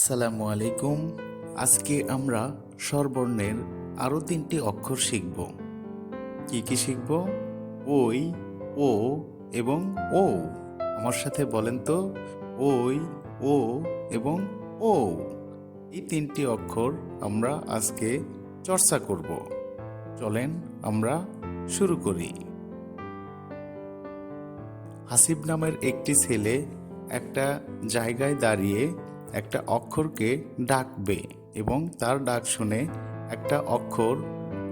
আসসালামু আলাইকুম। আজকে আমরা স্বরবর্ণের আরও তিনটি অক্ষর শিখব। কি কি শিখব? ওই, ও এবং ও। আমার সাথে বলেন তো, ওই, ও এবং ও। এই তিনটি অক্ষর আমরা আজকে চর্চা করব। চলেন আমরা শুরু করি। হাসিব নামের একটি ছেলে একটা জায়গায় দাঁড়িয়ে একটা অক্ষরকে ডাকবে এবং তার ডাক শুনে একটা অক্ষর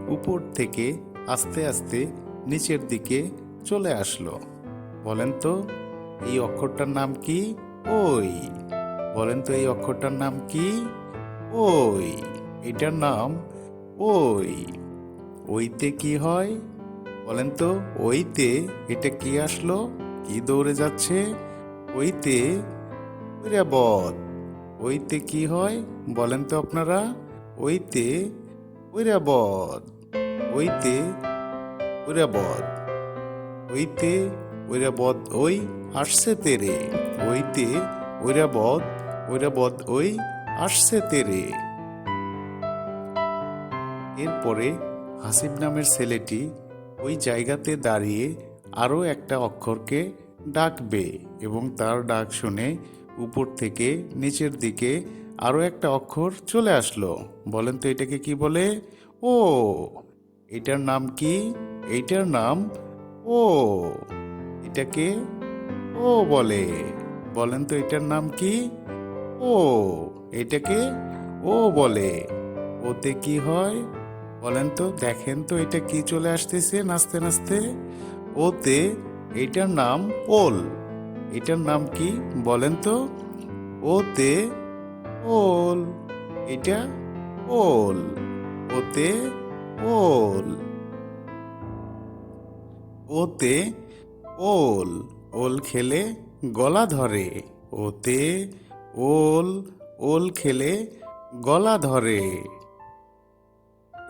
উপর থেকে আস্তে আস্তে নিচের দিকে চলে আসলো। বলেন তো, এই অক্ষরটার নাম কি? ওই। বলেন তো, এই অক্ষরটার নাম কি? ওই। এটার নাম ওই। ওইতে কি হয়? বলেন তো, ওইতে এটা কি আসলো? কি দৌড়ে যাচ্ছে? ওইতে বদ ওইতে কি হয় বলেন তো আপনারা? ওইতে ওইরা বদ ওইতে ওইরা বদ ওইতে ওইরা বদ ওই আসছে তেরে, ওইতে ওইরা বদ ওইরা বদ ওই আসছে তেরে। এরপরে হাসিব নামের ছেলেটি ওই জায়গাতে দাঁড়িয়ে আরও একটা অক্ষরকে ডাকবে এবং তার ডাক শুনে উপর থেকে নিচের দিকে আরও একটা অক্ষর চলে আসলো। বলেন তো এটাকে কি বলে? ও। এটার নাম কি? এইটার নাম ও। এটাকে ও বলে। বলেন তো এটার নাম কি? ও। এটাকে ও বলে। ওতে কি হয়? বলেন তো, দেখেন তো এটা কি চলে আসতেছে নাচতে নাচতে। ওতে এটার নাম ওল। এটার নাম কি বলেন তো? ওতে ওল। এটা ওল। ওতে ওল। ওতে ওল। ওল খেলে গলা ধরে। ওতে ওল। ওল খেলে গলা ধরে।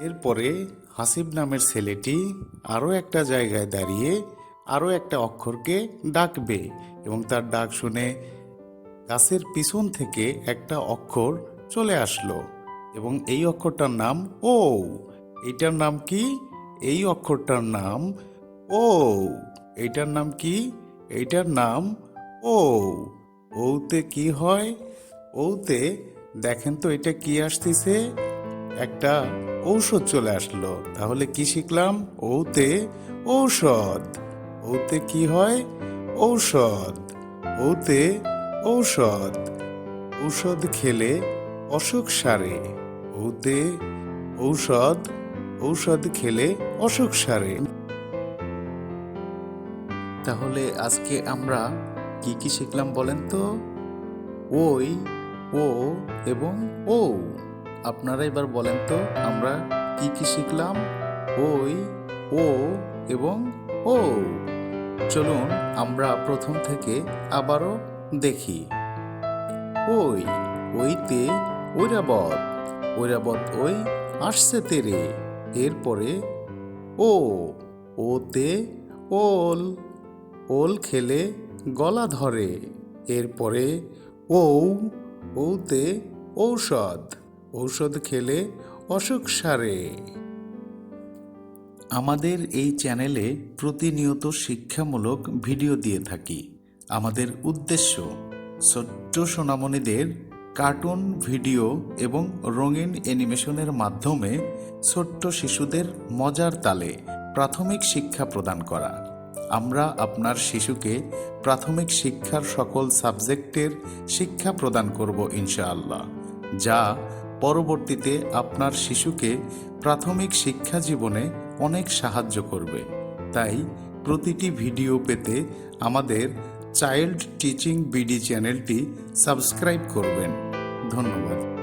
এরপরে হাসিব নামের ছেলেটি আরও একটা জায়গায় দাঁড়িয়ে আরও একটা অক্ষরকে ডাকবে এবং তার ডাক শুনে গাছের পিছন থেকে একটা অক্ষর চলে আসলো এবং এই অক্ষরটার নাম ও। এইটার নাম কি? এই অক্ষরটার নাম ও। এইটার নাম কি? এইটার নাম ও। ওতে কি হয়? ওতে দেখেন তো এটা কি আসতেছে? একটা ঔষধ চলে আসলো। তাহলে কি শিখলাম? ওতে ঔষধ। ওতে কি হয়? ঔষধ। ওতে ঔষধ। ঔষধ খেলে অসুখ সারে। ওতে ঔষধ। ঔষধ খেলে অসুখ সারে। তাহলে আজকে আমরা কি কি শিখলাম বলেন তো? ওই, ও এবং ও আপনারা এবার বলেন তো, আমরা কি কি শিখলাম? ওই, ও এবং ও, চলুন আমরা প্রথম থেকে আবারও দেখি। ওই, ওইতে ঐরাবত ঐরাবত ওই আসছে তেরে। এরপরে ও, ওতে ওল ওল খেলে গলা ধরে। এরপরে ও ওতে ঔষধ ঔষধ খেলে অসুখ সারে। আমাদের এই চ্যানেলে প্রতিনিয়ত শিক্ষামূলক ভিডিও দিয়ে থাকি। আমাদের উদ্দেশ্য, ছোট্ট সোনামণিদের কার্টুন ভিডিও এবং রঙিন অ্যানিমেশনের মাধ্যমে ছোট্ট শিশুদের মজার তালে প্রাথমিক শিক্ষা প্রদান করা। আমরা আপনার শিশুকে প্রাথমিক শিক্ষার সকল সাবজেক্টের শিক্ষা প্রদান করব ইনশাআল্লাহ, যা পরবর্তীতে আপনার শিশুকে প্রাথমিক শিক্ষা জীবনে অনেক সাহায্য করবে। তাই প্রতিটি ভিডিও পেতে আমাদের চাইল্ড টিচিং বিডি চ্যানেলটি সাবস্ক্রাইব করবেন। ধন্যবাদ।